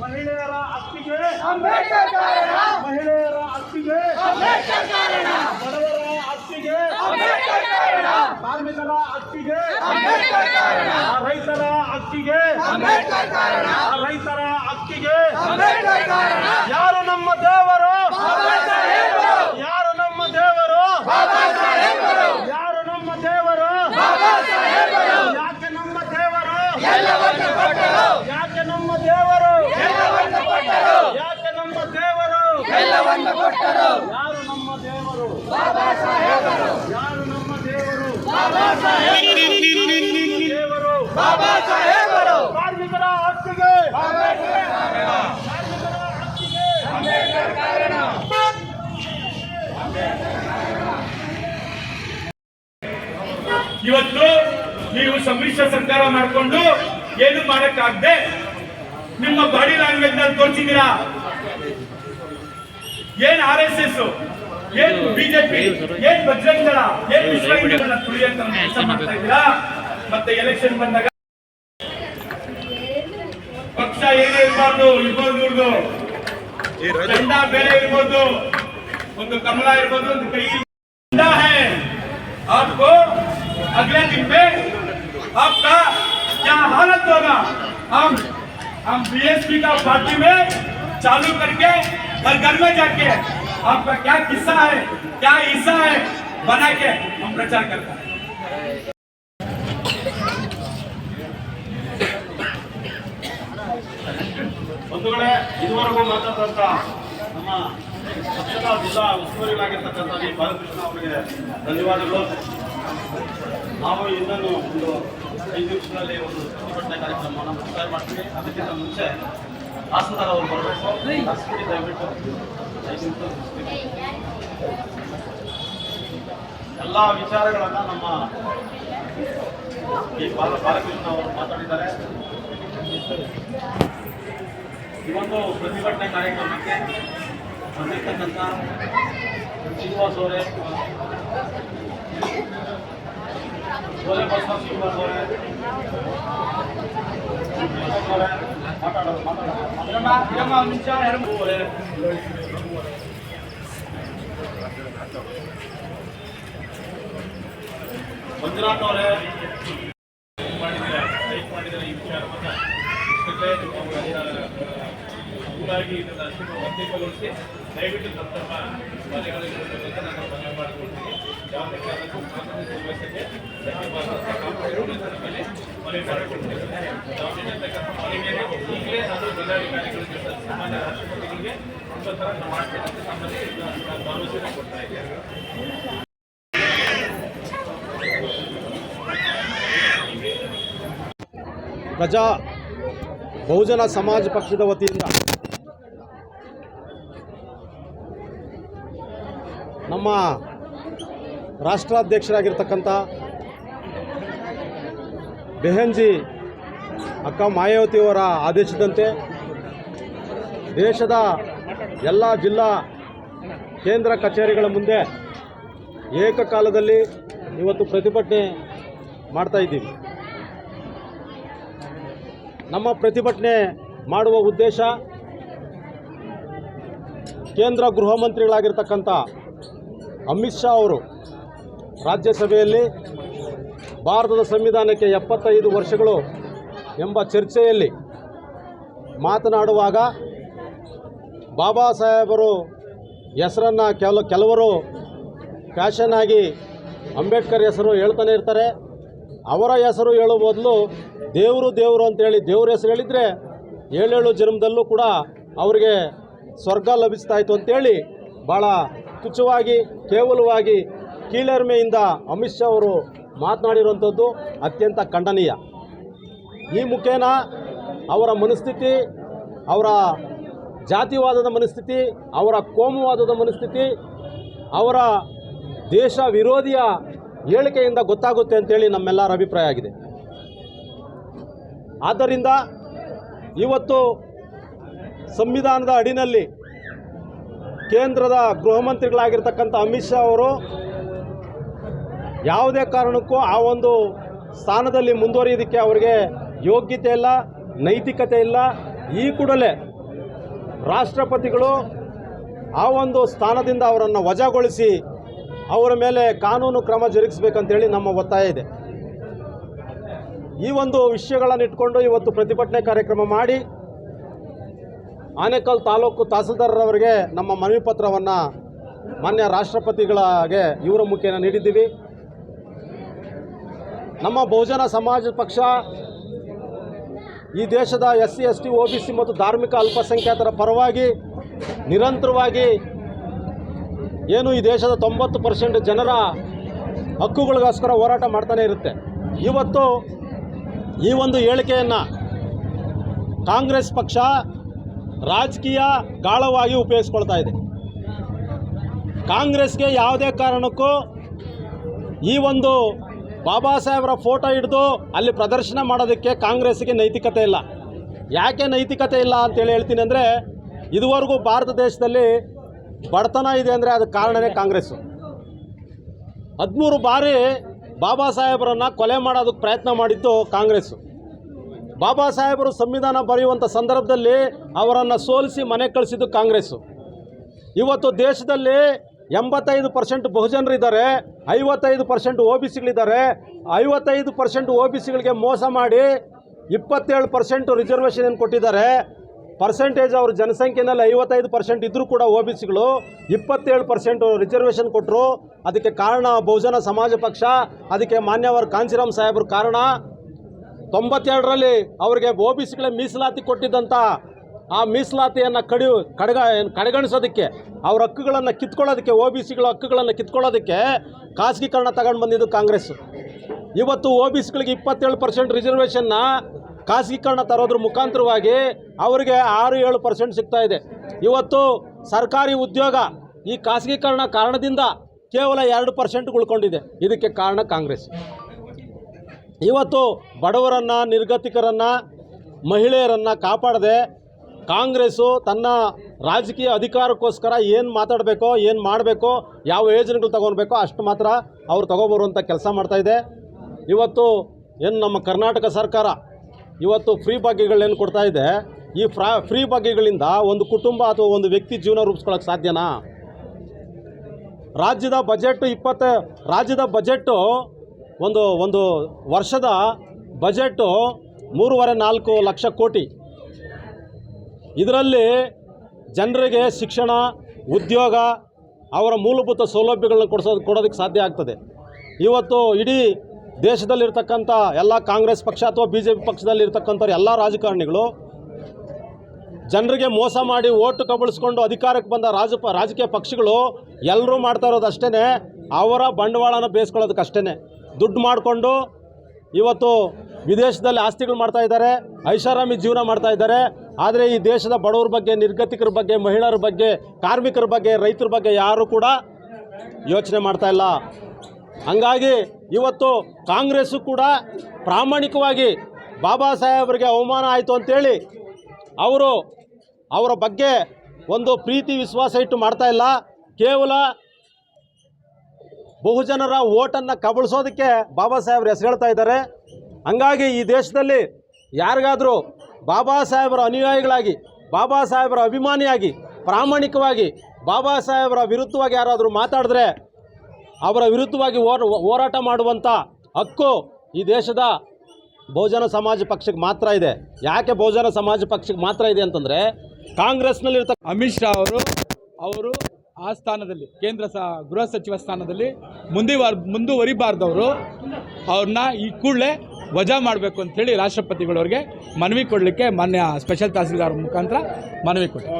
ಮಹಿಳೆಯರ ಹಕ್ಕಿಗೆ ಮಹಿಳೆಯರ ಹಕ್ಕಿಗೆ ಬಡವರ ಹಕ್ಕಿಗೆ ಕಾರ್ಮಿಕರ ಹಕ್ಕಿಗೆ ರೈತರ ಹಕ್ಕಿಗೆ ರೈತರ ಹಕ್ಕಿಗೆ ಯಾರು ನಮ್ಮ ದೇವರು ಬಾಬಾ ಸಾಹೇಬರು ಯಾರು ನಮ್ಮ ದೇವರು ಬಾಬಾ ಸಾಹೇಬರು ಯಾರು ನಮ್ಮ ದೇವರು ಬಾಬಾ ಸಾಹೇಬರು ಯಾಕೆ ನಮ್ಮ ದೇವರು ಎಲ್ಲವನ್ನು ಕೊಟ್ಟರು ಯಾಕೆ ನಮ್ಮ ದೇವರು ಎಲ್ಲವನ್ನು ಕೊಟ್ಟರು ಯಾಕೆ ನಮ್ಮ ದೇವರು ಎಲ್ಲವನ್ನು ಕೊಟ್ಟರು ಯಾರು ನಮ್ಮ ದೇವರು ಬಾಬಾ ಸಾಹೇಬರು ಯಾರು ನಮ್ಮ ದೇವರು ಬಾಬಾ ಸಾಹೇಬರು ದೇವರು ಬಾಬಾ ಸಾಹೇಬರು ಕಾರ್ಮಿಕರ ಹಕ್ಕಿಗೆ ಅಂಬೇಡ್ಕರ್ ಕಾರಣ ಕಾರ್ಮಿಕರ ಹಕ್ಕಿಗೆ ಅಂಬೇಡ್ಕರ್ ಕಾರಣ ಇವತ್ತು ನೀವು ಸಮ್ಮಿಶ್ರ ಸರ್ಕಾರ ಮಾಡಿಕೊಂಡು ಏನು ಮಾಡಕ್ಕಾಗದೆ ನಿಮ್ಮ ಬಾಡಿ ಲ್ಯಾಂಗ್ವೇಜ್ನಲ್ಲಿ ತೋರಿಸಿದ್ದೀರಾ? ಏನ್ ಆರ್ ಎಸ್ ಎಸ್? ಏನ್ ಬಿಜೆಪಿ ಏನ್ ಬಜರಂಗ ದಳ ಏನ್ ವಿಶ್ವ ತುಳಿಯಂತ ಕೆಲಸ ಮಾಡ್ತಾ ಇದ್ದೀರಾ? ಮತ್ತೆ ಎಲೆಕ್ಷನ್ ಬಂದಾಗ ಪಕ್ಷ ಏನೇ ಇರಬಾರ್ದು ಇರ್ಬೋದು ಇವ್ರದ್ದು ಜೆಂಡ ಬೇರೆ ಇರ್ಬೋದು. ಒಂದು ಕಮಲ ಇರ್ಬೋದು ಒಂದು ಕೈ अगले दिन में आपका क्या हालत होगा हम हम बीएसपी का पार्टी में चालू करके घर घर में जाके आपका क्या किस्सा है क्या हिस्सा है बना के हम प्रचार करते हैं ಬಂಧುಗಳೇ ಇದುವರೆಗೂ ಮಾತಾಡಿದಂತ ನಮ್ಮ ಪಕ್ಷದ ಜಿಲ್ಲಾ ಉಸ್ತುವಾರಿಗಳಾಗಿರ್ತಕ್ಕಂಥ ವಿ ಬಾಲಕೃಷ್ಣ ಅವರಿಗೆ ಧನ್ಯವಾದಗಳು ನಾವು ಇನ್ನೊಂದು ಒಂದು ಐದು ನಿಮಿಷದಲ್ಲಿ ಒಂದು ಪ್ರತಿಭಟನೆ ಕಾರ್ಯಕ್ರಮವನ್ನು ಮುಕ್ತಾಯ ಮಾಡ್ತೀವಿ. ಅದಕ್ಕಿಂತ ಮುಂಚೆ ಹಾಸನದಾರ್ ಅವರು ಬರಬೇಕು. ಹಾಸನಕ್ಕೆ ದಯವಿಟ್ಟು ಐದು ನಿಮಿಷ ಎಲ್ಲ ವಿಚಾರಗಳನ್ನು ನಮ್ಮ ಈ ಬಾಲ ಬಾಲಕೃಷ್ಣ ಅವರು ಮಾತಾಡಿದ್ದಾರೆ. ಈ ಒಂದು ಪ್ರತಿಭಟನೆ ಕಾರ್ಯಕ್ರಮಕ್ಕೆ ಬಂದಿರ್ತಕ್ಕಂಥ ಶ್ರೀನಿವಾಸ್ ಅವರೇ ಸೋಲೆ ಬಸವ ಶ್ರೀನಿವಾಸ್ ಅವರೇ ಅಶೋಕ್ ಅವರೇ, ಮಾತಾಡೋದು ಮಾತಾಡೋದು ಇರಮ್ಮ, ಇರಮ್ಮ, ಒಂದ್ ನಿಮಿಷ, ಎರಡು ಅವರೇ. ಮಂಜುನಾಥ್ ಅವರೇ ಮಾಡಿದ್ದಾರೆ ಟೈಪ್ ಮಾಡಿದ್ದಾರೆ ಈ ವಿಚಾರವನ್ನ ಇಷ್ಟಕ್ಕೆ ಊರಾಗಿ ಇದನ್ನ ಅಷ್ಟು ಅಂತಿಮಗೊಳಿಸಿ ದಯವಿಟ್ಟು ತಮ್ಮ ತಮ್ಮ ಪ್ರಜಾ ಬಹುಜನ ಸಮಾಜ ಪಕ್ಷದ ವತಿಯಿಂದ ನಮ್ಮ ರಾಷ್ಟ್ರಾಧ್ಯಕ್ಷರಾಗಿರ್ತಕ್ಕಂಥ ಬೆಹೆನ್ಜಿ ಅಕ್ಕ ಮಾಯಾವತಿಯವರ ಆದೇಶದಂತೆ ದೇಶದ ಎಲ್ಲ ಜಿಲ್ಲಾ ಕೇಂದ್ರ ಕಚೇರಿಗಳ ಮುಂದೆ ಏಕಕಾಲದಲ್ಲಿ ಇವತ್ತು ಪ್ರತಿಭಟನೆ ಮಾಡ್ತಾ ಇದ್ದೀವಿ. ನಮ್ಮ ಪ್ರತಿಭಟನೆ ಮಾಡುವ ಉದ್ದೇಶ ಕೇಂದ್ರ ಗೃಹ ಮಂತ್ರಿಗಳಾಗಿರ್ತಕ್ಕಂಥ ಅಮಿತ್ ಶಾ ಅವರು ರಾಜ್ಯಸಭೆಯಲ್ಲಿ ಭಾರತದ ಸಂವಿಧಾನಕ್ಕೆ ಎಪ್ಪತ್ತೈದು ವರ್ಷಗಳು ಎಂಬ ಚರ್ಚೆಯಲ್ಲಿ ಮಾತನಾಡುವಾಗ ಬಾಬಾ ಸಾಹೇಬರು ಹೆಸರನ್ನು ಕೆಲ, ಕೆಲವರು ಫ್ಯಾಷನ್ ಆಗಿ ಅಂಬೇಡ್ಕರ್ ಹೆಸರು ಹೇಳ್ತಾನೆ ಇರ್ತಾರೆ. ಅವರ ಹೆಸರು ಹೇಳೋ ಬದಲು ದೇವರು ದೇವರು ಅಂತೇಳಿ ದೇವ್ರ ಹೆಸರು ಹೇಳಿದರೆ ಏಳೇಳು ಜನ್ಮದಲ್ಲೂ ಕೂಡ ಅವರಿಗೆ ಸ್ವರ್ಗ ಲಭಿಸ್ತಾ ಇತ್ತು ಅಂತೇಳಿ ಭಾಳ ತುಚ್ಛವಾಗಿ, ಕೇವಲವಾಗಿ ಕೀಳರಿಮೆಯಿಂದ ಅಮಿತ್ ಶಾ ಅವರು ಮಾತನಾಡಿರುವಂಥದ್ದು ಅತ್ಯಂತ ಖಂಡನೀಯ. ಈ ಮುಖೇನ ಅವರ ಮನಸ್ಥಿತಿ, ಅವರ ಜಾತಿವಾದದ ಮನಸ್ಥಿತಿ, ಅವರ ಕೋಮುವಾದದ ಮನಸ್ಥಿತಿ, ಅವರ ದೇಶ ವಿರೋಧಿಯ ಹೇಳಿಕೆಯಿಂದ ಗೊತ್ತಾಗುತ್ತೆ ಅಂತೇಳಿ ನಮ್ಮೆಲ್ಲರ ಅಭಿಪ್ರಾಯ ಆಗಿದೆ. ಆದ್ದರಿಂದ ಇವತ್ತು ಸಂವಿಧಾನದ ಅಡಿನಲ್ಲಿ ಕೇಂದ್ರದ ಗೃಹ ಮಂತ್ರಿಗಳಾಗಿರ್ತಕ್ಕಂಥ ಅಮಿತ್ ಶಾ ಅವರು ಯಾವುದೇ ಕಾರಣಕ್ಕೂ ಆ ಒಂದು ಸ್ಥಾನದಲ್ಲಿ ಮುಂದುವರಿಯೋದಕ್ಕೆ ಅವರಿಗೆ ಯೋಗ್ಯತೆ ಇಲ್ಲ, ನೈತಿಕತೆ ಇಲ್ಲ. ಈ ಕೂಡಲೇ ರಾಷ್ಟ್ರಪತಿಗಳು ಆ ಒಂದು ಸ್ಥಾನದಿಂದ ಅವರನ್ನು ವಜಾಗೊಳಿಸಿ ಅವರ ಮೇಲೆ ಕಾನೂನು ಕ್ರಮ ಜರುಗಿಸಬೇಕಂತೇಳಿ ನಮ್ಮ ಒತ್ತಾಯ ಇದೆ. ಈ ಒಂದು ವಿಷಯಗಳನ್ನು ಇಟ್ಕೊಂಡು ಇವತ್ತು ಪ್ರತಿಭಟನೆ ಕಾರ್ಯಕ್ರಮ ಮಾಡಿ ಆನೇಕಲ್ ತಾಲೂಕು ತಹಸೀಲ್ದಾರರವರಿಗೆ ನಮ್ಮ ಮನವಿ ಪತ್ರವನ್ನು ಮಾನ್ಯ ರಾಷ್ಟ್ರಪತಿಗಳಿಗೆ ಇವರ ಮುಖೇನ ನೀಡಿದ್ದೀವಿ. ನಮ್ಮ ಬಹುಜನ ಸಮಾಜ ಪಕ್ಷ ಈ ದೇಶದ S C, S T O B C ಮತ್ತು ಧಾರ್ಮಿಕ ಅಲ್ಪಸಂಖ್ಯಾತರ ಪರವಾಗಿ ನಿರಂತರವಾಗಿ ಏನು ಈ ದೇಶದ ತೊಂಬತ್ತು ಪರ್ಸೆಂಟ್ ಜನರ ಹಕ್ಕುಗಳಿಗೋಸ್ಕರ ಹೋರಾಟ ಮಾಡ್ತಾನೆ ಇರುತ್ತೆ. ಇವತ್ತು ಈ ಒಂದು ಹೇಳಿಕೆಯನ್ನು ಕಾಂಗ್ರೆಸ್ ಪಕ್ಷ ರಾಜಕೀಯ ಗಾಳವಾಗಿ ಉಪಯೋಗಿಸ್ಕೊಳ್ತಾ ಇದೆ. ಕಾಂಗ್ರೆಸ್ಗೆ ಯಾವುದೇ ಕಾರಣಕ್ಕೂ ಈ ಒಂದು ಬಾಬಾ ಸಾಹೇಬರ ಫೋಟೋ ಹಿಡಿದು ಅಲ್ಲಿ ಪ್ರದರ್ಶನ ಮಾಡೋದಕ್ಕೆ ಕಾಂಗ್ರೆಸ್ಗೆ ನೈತಿಕತೆ ಇಲ್ಲ. ಯಾಕೆ ನೈತಿಕತೆ ಇಲ್ಲ ಅಂತೇಳಿ ಹೇಳ್ತೀನಿ ಅಂದರೆ, ಇದುವರೆಗೂ ಭಾರತ ದೇಶದಲ್ಲಿ ಬಡತನ ಇದೆ ಅಂದರೆ ಅದಕ್ಕೆ ಕಾರಣವೇ ಕಾಂಗ್ರೆಸ್ಸು. ಹದಿಮೂರು ಬಾರಿ ಬಾಬಾ ಸಾಹೇಬರನ್ನು ಕೊಲೆ ಮಾಡೋದಕ್ಕೆ ಪ್ರಯತ್ನ ಮಾಡಿದ್ದು ಕಾಂಗ್ರೆಸ್ಸು. ಬಾಬಾ ಸಾಹೇಬರು ಸಂವಿಧಾನ ಬರೆಯುವಂಥ ಸಂದರ್ಭದಲ್ಲಿ ಅವರನ್ನು ಸೋಲಿಸಿ ಮನೆ ಕಳಿಸಿದ್ದು ಕಾಂಗ್ರೆಸ್ಸು. ಇವತ್ತು ದೇಶದಲ್ಲಿ ಎಂಬತ್ತೈದು ಪರ್ಸೆಂಟ್ ಬಹುಜನರಿದ್ದಾರೆ, ಐವತ್ತೈದು ಪರ್ಸೆಂಟ್ ಒ ಬಿ ಸಿಗಳಿದ್ದಾರೆ, ಐವತ್ತೈದು ಪರ್ಸೆಂಟ್ ಒ ಬಿ ಸಿಗಳಿಗೆ ಮೋಸ ಮಾಡಿ ಇಪ್ಪತ್ತೇಳು ಪರ್ಸೆಂಟ್ ರಿಸರ್ವೇಷನ್ ಏನು ಕೊಟ್ಟಿದ್ದಾರೆ ಪರ್ಸೆಂಟೇಜ್ ಅವ್ರ ಜನಸಂಖ್ಯೆನಲ್ಲಿ ಐವತ್ತೈದು ಪರ್ಸೆಂಟ್ ಇದ್ದರೂ ಕೂಡ ಒ ಬಿ ಸಿಗಳು, ಇಪ್ಪತ್ತೇಳು ಪರ್ಸೆಂಟ್ ರಿಸರ್ವೇಷನ್ ಕೊಟ್ಟರು ಅದಕ್ಕೆ ಕಾರಣ ಬಹುಜನ ಸಮಾಜ ಪಕ್ಷ, ಅದಕ್ಕೆ ಮಾನ್ಯವರ ಕಾಂಚಿರಾಮ್ ಸಾಹೇಬ್ರ ಕಾರಣ. ತೊಂಬತ್ತೆರಡರಲ್ಲಿ ಅವರಿಗೆ ಒ ಬಿ ಸಿಗಳೇ ಮೀಸಲಾತಿ ಕೊಟ್ಟಿದ್ದಂಥ ಆ ಮೀಸಲಾತಿಯನ್ನು ಕಡಿ ಕಡೆಗ, ಕಡೆಗಣಿಸೋದಕ್ಕೆ, ಅವ್ರ ಹಕ್ಕುಗಳನ್ನು ಕಿತ್ಕೊಳ್ಳೋದಕ್ಕೆ, ಒ ಬಿ ಸಿಗಳ ಹಕ್ಕುಗಳನ್ನು ಕಿತ್ಕೊಳ್ಳೋದಕ್ಕೆ ಖಾಸಗೀಕರಣ ತಗೊಂಡು ಬಂದಿದ್ದು ಕಾಂಗ್ರೆಸ್. ಇವತ್ತು ಒ ಬಿ ಸಿಗಳಿಗೆ ಇಪ್ಪತ್ತೇಳು ಪರ್ಸೆಂಟ್ ರಿಸರ್ವೇಷನ್ನ ಖಾಸಗೀಕರಣ ತರೋದ್ರ ಮುಖಾಂತರವಾಗಿ ಅವರಿಗೆ ಆರು ಏಳು ಪರ್ಸೆಂಟ್ ಸಿಗ್ತಾ ಇದೆ. ಇವತ್ತು ಸರ್ಕಾರಿ ಉದ್ಯೋಗ ಈ ಖಾಸಗೀಕರಣ ಕಾರಣದಿಂದ ಕೇವಲ ಎರಡು ಪರ್ಸೆಂಟ್ ಉಳ್ಕೊಂಡಿದೆ. ಇದಕ್ಕೆ ಕಾರಣ ಕಾಂಗ್ರೆಸ್. ಇವತ್ತು ಬಡವರನ್ನು, ನಿರ್ಗತಿಕರನ್ನು, ಮಹಿಳೆಯರನ್ನು ಕಾಪಾಡದೆ ಕಾಂಗ್ರೆಸ್ಸು ತನ್ನ ರಾಜಕೀಯ ಅಧಿಕಾರಕ್ಕೋಸ್ಕರ ಏನು ಮಾತಾಡಬೇಕೋ, ಏನು ಮಾಡಬೇಕೋ, ಯಾವ ಯೋಜನೆಗಳು ತೊಗೊಳ್ಬೇಕೋ ಅಷ್ಟು ಮಾತ್ರ ಅವ್ರು ತೊಗೊಬರುವಂಥ ಕೆಲಸ ಮಾಡ್ತಾಯಿದೆ ಇವತ್ತು ಏನು ನಮ್ಮ ಕರ್ನಾಟಕ ಸರ್ಕಾರ ಇವತ್ತು ಫ್ರೀ ಭಾಗ್ಯಗಳೇನು ಇದೆ? ಈ ಫ್ರಾ, ಫ್ರೀ ಭಾಗ್ಯಗಳಿಂದ ಒಂದು ಕುಟುಂಬ ಅಥವಾ ಒಂದು ವ್ಯಕ್ತಿ ಜೀವನ ರೂಪಿಸ್ಕೊಳ್ಳೋಕೆ ಸಾಧ್ಯನಾ? ರಾಜ್ಯದ ಬಜೆಟ್ ಇಪ್ಪತ್ತ, ರಾಜ್ಯದ ಬಜೆಟ್ಟು ಒಂದು ಒಂದು ವರ್ಷದ ಬಜೆಟ್ಟು ಮೂರುವರೆ ನಾಲ್ಕು ಲಕ್ಷ ಕೋಟಿ. ಇದರಲ್ಲಿ ಜನರಿಗೆ ಶಿಕ್ಷಣ, ಉದ್ಯೋಗ, ಅವರ ಮೂಲಭೂತ ಸೌಲಭ್ಯಗಳನ್ನ ಕೊಡಿಸೋದು ಕೊಡೋದಕ್ಕೆ ಸಾಧ್ಯ ಆಗ್ತದೆ. ಇವತ್ತು ಇಡೀ ದೇಶದಲ್ಲಿರ್ತಕ್ಕಂಥ ಎಲ್ಲ ಕಾಂಗ್ರೆಸ್ ಪಕ್ಷ ಅಥವಾ ಬಿ ಜೆ ಪಿ ಪಕ್ಷದಲ್ಲಿರ್ತಕ್ಕಂಥವ್ರು ಎಲ್ಲ ರಾಜಕಾರಣಿಗಳು ಜನರಿಗೆ ಮೋಸ ಮಾಡಿ ಓಟು ಕಬಳಿಸ್ಕೊಂಡು ಅಧಿಕಾರಕ್ಕೆ ಬಂದ ರಾಜ ರಾಜಕೀಯ ಪಕ್ಷಗಳು ಎಲ್ಲರೂ ಮಾಡ್ತಾ ಇರೋದು ಅಷ್ಟೇ ಅವರ ಬಂಡವಾಳನ ಬೇಯಿಸ್ಕೊಳ್ಳೋದಕ್ಕೆ ಅಷ್ಟೇ ದುಡ್ಡು ಮಾಡಿಕೊಂಡು ಇವತ್ತು ವಿದೇಶದಲ್ಲಿ ಆಸ್ತಿಗಳು ಮಾಡ್ತಾ ಇದ್ದಾರೆ, ಐಷಾರಾಮಿ ಜೀವನ ಮಾಡ್ತಾ ಇದ್ದಾರೆ ಆದರೆ ಈ ದೇಶದ ಬಡವರ ಬಗ್ಗೆ, ನಿರ್ಗತಿಕರ ಬಗ್ಗೆ, ಮಹಿಳೆಯರ ಬಗ್ಗೆ, ಕಾರ್ಮಿಕರ ಬಗ್ಗೆ, ರೈತರ ಬಗ್ಗೆ ಯಾರೂ ಕೂಡ ಯೋಚನೆ ಮಾಡ್ತಾ ಇಲ್ಲ. ಹಂಗಾಗಿ ಇವತ್ತು ಕಾಂಗ್ರೆಸ್ಸು ಕೂಡ ಪ್ರಾಮಾಣಿಕವಾಗಿ ಬಾಬಾ ಸಾಹೇಬರಿಗೆ ಅವಮಾನ ಆಯಿತು ಅಂತೇಳಿ ಅವರು ಅವರ ಬಗ್ಗೆ ಒಂದು ಪ್ರೀತಿ ವಿಶ್ವಾಸ ಇಟ್ಟು ಮಾಡ್ತಾ ಇಲ್ಲ. ಕೇವಲ ಬಹುಜನರ ಓಟನ್ನು ಕಬಳಿಸೋದಕ್ಕೆ ಬಾಬಾ ಸಾಹೇಬ್ರು ಹೆಸರು ಹೇಳ್ತಾ ಇದ್ದಾರೆ. ಹಂಗಾಗಿ ಈ ದೇಶದಲ್ಲಿ ಯಾರಿಗಾದರೂ ಬಾಬಾ ಸಾಹೇಬರ ಅನುಯಾಯಿಗಳಾಗಿ, ಬಾಬಾ ಸಾಹೇಬರ ಅಭಿಮಾನಿಯಾಗಿ, ಪ್ರಾಮಾಣಿಕವಾಗಿ, ಬಾಬಾ ಸಾಹೇಬರ ವಿರುದ್ಧವಾಗಿ ಯಾರಾದರೂ ಮಾತಾಡಿದ್ರೆ ಅವರ ವಿರುದ್ಧವಾಗಿ ಹೋರ, ಹೋರಾಟ ಮಾಡುವಂಥ ಹಕ್ಕು ಈ ದೇಶದ ಬಹುಜನ ಸಮಾಜ ಪಕ್ಷಕ್ಕೆ ಮಾತ್ರ ಇದೆ. ಯಾಕೆ ಬಹುಜನ ಸಮಾಜ ಪಕ್ಷಕ್ಕೆ ಮಾತ್ರ ಇದೆ ಅಂತಂದರೆ ಕಾಂಗ್ರೆಸ್ನಲ್ಲಿರ್ತ ಅಮಿತ್ ಶಾ ಅವರು ಅವರು ಆ ಸ್ಥಾನದಲ್ಲಿ, ಕೇಂದ್ರ ಸ, ಗೃಹ ಸಚಿವ ಸ್ಥಾನದಲ್ಲಿ ಮುಂದೆ ಮುಂದುವರಿಬಾರ್ದವರು. ಅವ್ರನ್ನ ಈ ಕೂಡಲೇ ವಜಾ ಮಾಡಬೇಕು ಅಂತೇಳಿ ರಾಷ್ಟ್ರಪತಿಗಳವ್ರಿಗೆ ಮನವಿ ಕೊಡಲಿಕ್ಕೆ ಮಾನ್ಯ ಸ್ಪೆಷಲ್ ತಹಸೀಲ್ದಾರ್ ಮುಖಾಂತರ ಮನವಿ ಕೊಟ್ಟೆ